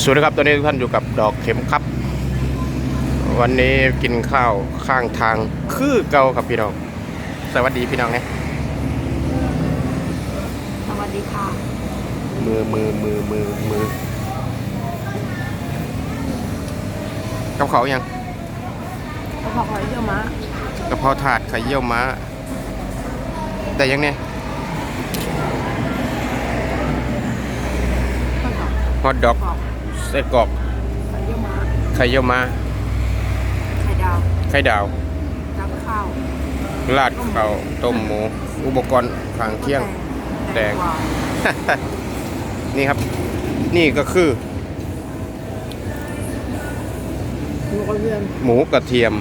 สวัสดีครับตอนนี้ทุกท่านอยู่กับดอกเข็มครับ วันนี้กินข้าวข้างทางคือเก่าครับพี่น้อง สวัสดีพี่น้องนะสวัสดีค่ะ มือมือมือมือมือกับเขาวยังกระเพาะหอยเยี่ยวม้ากระเพราถาดไข่เยี่ยวม้า แต่ยังเนี่ยข้าวดอกฮอทดอกกรอบไส้กรอกหอยเยี่ยวม้าไข่เยี่ยวม้าไข่ดาวไข่ดาวกับข้าวราดข้าวต้มหมู อุปกรณ์ขางเคียงแดงกวานี่ครับ นี่ก็คือ หมูกระเทียมหมูกระเทียม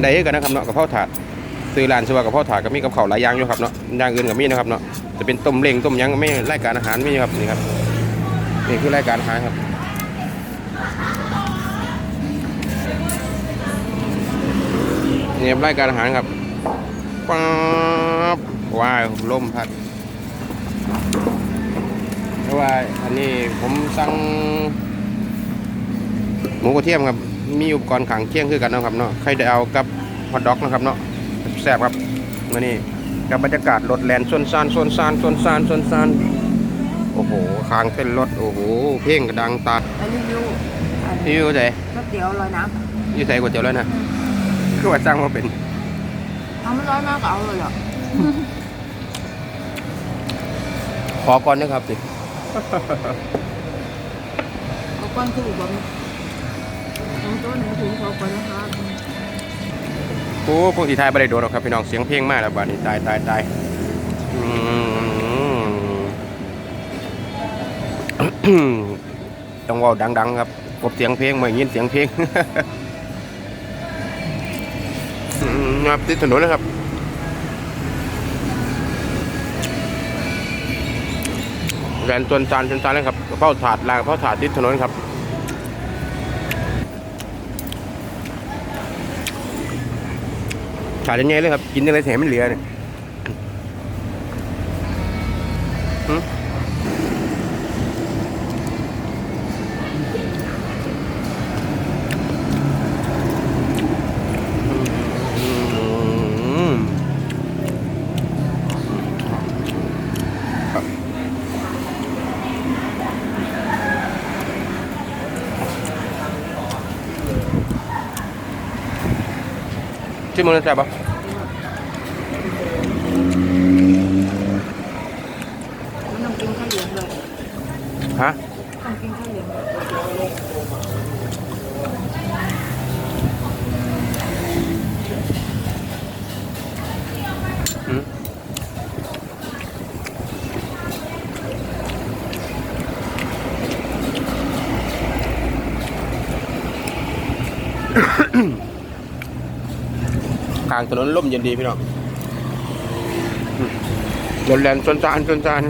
ได้กันนะครับเนาะกระเพราถาดซื้อร้านชื่อว่ากระเพราถาดก็มีกับข้าวหลายอย่างอยู่ครับเนาะอย่างอื่นก็มีนะครับเนาะจะเป็นต้มเล้งต้มหยังไม่รายการอาหารมีครับนี่ครับนี่คือรายการอาหารครับ นี่ครับรายการอาหารครับป๊าบว้าวลมพัดเพราะว่าอันนี้ผมสั่งหมูกระเทียมครับ มีอุปกรณ์ขังเคียงคือกันนะครับเนาะใครไข่ดากับฮอทดอกนะครับเนาะแซ่บครับมานี่กับบรรยากาศรถแลนส้นซานส้นซานส้นซานส้นซาน โอ้โหคางเส้นรถโอ้โหเพลงกระดังตาอันนี้ยูอันนี่อยู่ไหนก๋วยเตี๋ยวลอยน้อยู่ไหนก๋วยเตี๋ยวแล้วนะคือว่าจ้างมาเป็นำทำไม่ร้อยมากก็เอาเลยเหรอขอก่อนนะครับสิเอาก้อนคืออุบะน้องตัวหนึ่งถุงขอก่อนนะคะโอ้พวกที่ไทยไม่ได้โดนหรอกครับพี่น้องเสียงเพลงมากแล้วบ้านนี้ตายตายตายอืม ต้องว่าดัง ๆ ครับกบเสียงเพลงไม่ยินเสียงเพลงครับติดถนนนะครับแรนจนจานจนจานเลยครับเพราถาดลางเพราถาดติดถนนครับถาดยังไงเลยครับ กินอะไรแถมไม่เหลือเนี่ย ที่มึงแซ่บปะมันต้อง กาวเหนียวเลางถนนล่มเย็นดีพี่น้องอืมรถแลนจนจานจนจาน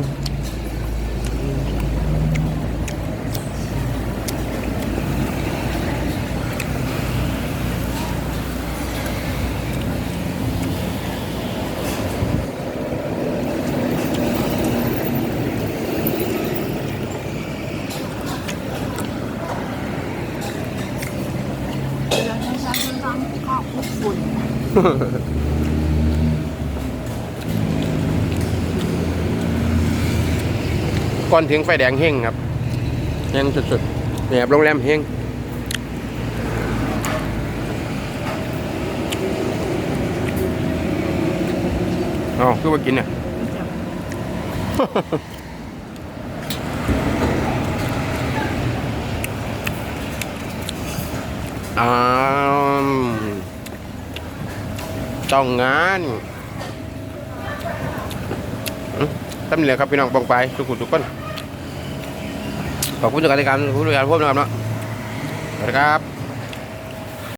เวลาใช้ใช้ใช้ข้าวข้าวคลุกฝุ่น ก่อนถึงไฟแดงเฮงครับเฮงสุดๆเนี่ยครับโรงแรมเฮงอ๋อคือว่ากินเนี่ยอ่า มต้องงานตั้มเหลือครับพี่น้องปองไปทุกคนทุกคนขอบคุณจากการติดตามผู้บริการพวกนะครับเนาะสวัสดีครับ